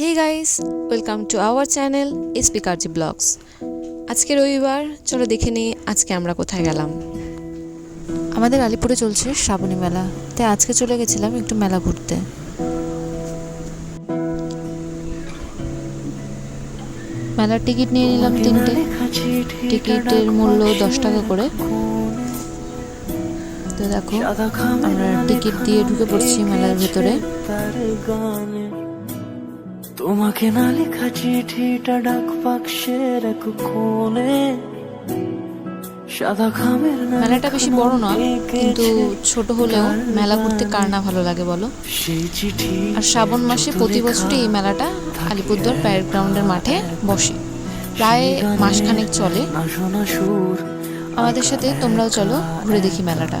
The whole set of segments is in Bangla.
Hey guys welcome to our channel SP Karji vlogs আজকে রবিবার চলো দেখে নিই আজকে আমরা কোথায় গেলাম। আমাদের আলিপুরে চলছে শ্রাবণী মেলা তাই আজকে চলে গেছিলাম একটু মেলা ঘুরতে। মেলার টিকিট নিয়ে নিলাম তিনটে। টিকিটের মূল্য দশ টাকা করে। তো দেখো আমরা টিকিট দিয়ে ঢুকে পড়ছি মেলার ভেতরে। তোমাকে না লেখা চিঠিটা ডাক বাক্সের এক কোণে মেলাটা বেশি বড় না কিন্তু ছোট হলেও মেলা ঘুরতে কার না ভালো লাগে বলো? চিঠি আর শ্রাবণ মাসে প্রতি বছরই এই মেলাটা আলিপুরদুয়ার প্যারেড গ্রাউন্ডের মাঠে বসে। প্রায় মাসখানেক চলে। আমাদের সাথে তোমরাও চলো ঘুরে দেখি মেলাটা।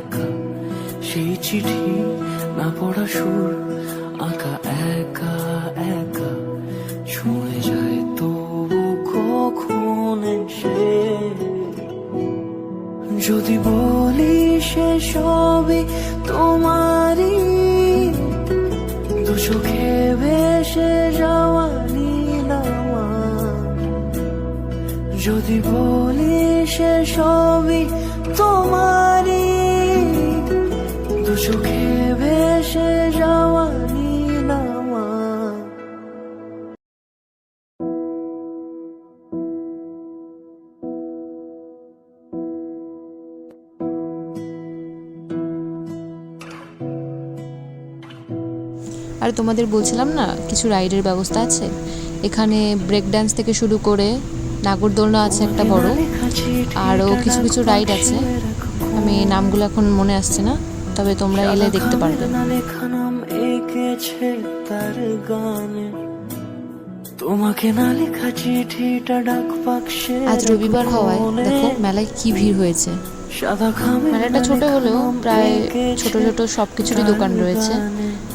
সেই চিঠি না পড়া সুর, আঁকা একা একা। ছুঁয়ে যায় তবু কখন সে যদি বলি সে সবই তোমারই, দু চোখে ভেসে যাওয়া নীলামা যদি বলি সে সবই তোমারই দু চোখে ভেসে যাওয়া নীলামা। আর তোমাদের বলছিলাম না কিছু রাইডের ব্যবস্থা আছে? এখানে ব্রেক ডান্স থেকে শুরু করে নাগরদোলনা আছে একটা বড় আরও কিছু কিছু রাইড আছে। আমি নামগুলো এখন মনে আসছে না। তবে তোমরা এলে দেখতে পারবে। তোমাকে না লেখা চিঠিটা ডাক বাক্সে আজ রবিবার হওয়ায় দেখো মেলায় কি ভিড় হয়েছে। মেলাটা ছোট হলেও প্রায় ছোট ছোট সব কিছুরই দোকান রয়েছে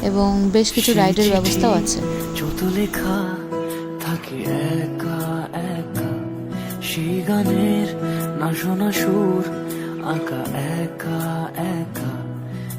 এবং বেশ কিছু রাইডের ব্যবস্থাও আছে। যত লেখা থাকে একা একা। সেই গানের না শোনা সুর আঁকা একা একা।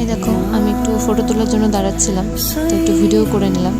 এই দেখো আমি একটু ফটো তোলার জন্য দাঁড়াচ্ছিলাম তো একটু ভিডিও করে নিলাম।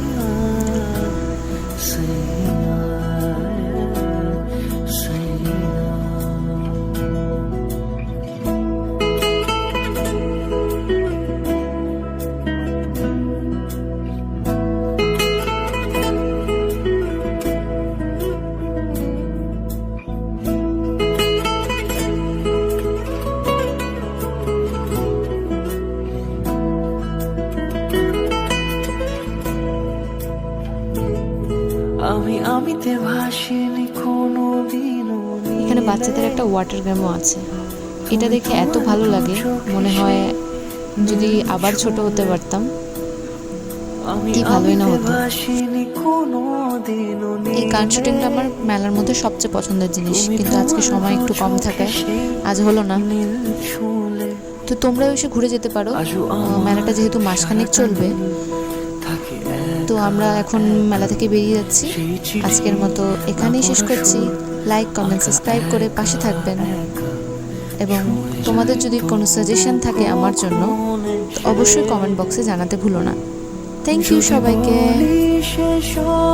আমি আমিতে ভাসিনি কোনো দিনও এখানে বাচ্চাদের একটা ওয়াটার গেমও আছে। এটা দেখে এত ভালো লাগে মনে হয় যদি আবার ছোট হতে পারতাম আমি কি ভালোই না হতো। এই গান শুটিংটা আমার মেলার মধ্যে সবচেয়ে পছন্দের জিনিস কিন্তু আজকে সময় একটু কম থাকায় আজ হলো না। তো তোমরাও এসে ঘুরে যেতে পারো। মেলাটা যেহেতু মাসখানেক চলবে আমরা এখন মেলা থেকে বেরিয়ে যাচ্ছি। আজকের মতো এখানেই শেষ করছি। লাইক কমেন্ট সাবস্ক্রাইব করে পাশে থাকবেন। এবং তোমাদের যদি কোনো সাজেশন থাকে আমার জন্য, অবশ্যই কমেন্ট বক্সে জানাতে ভুলো না। থ্যাংক ইউ সবাইকে। সব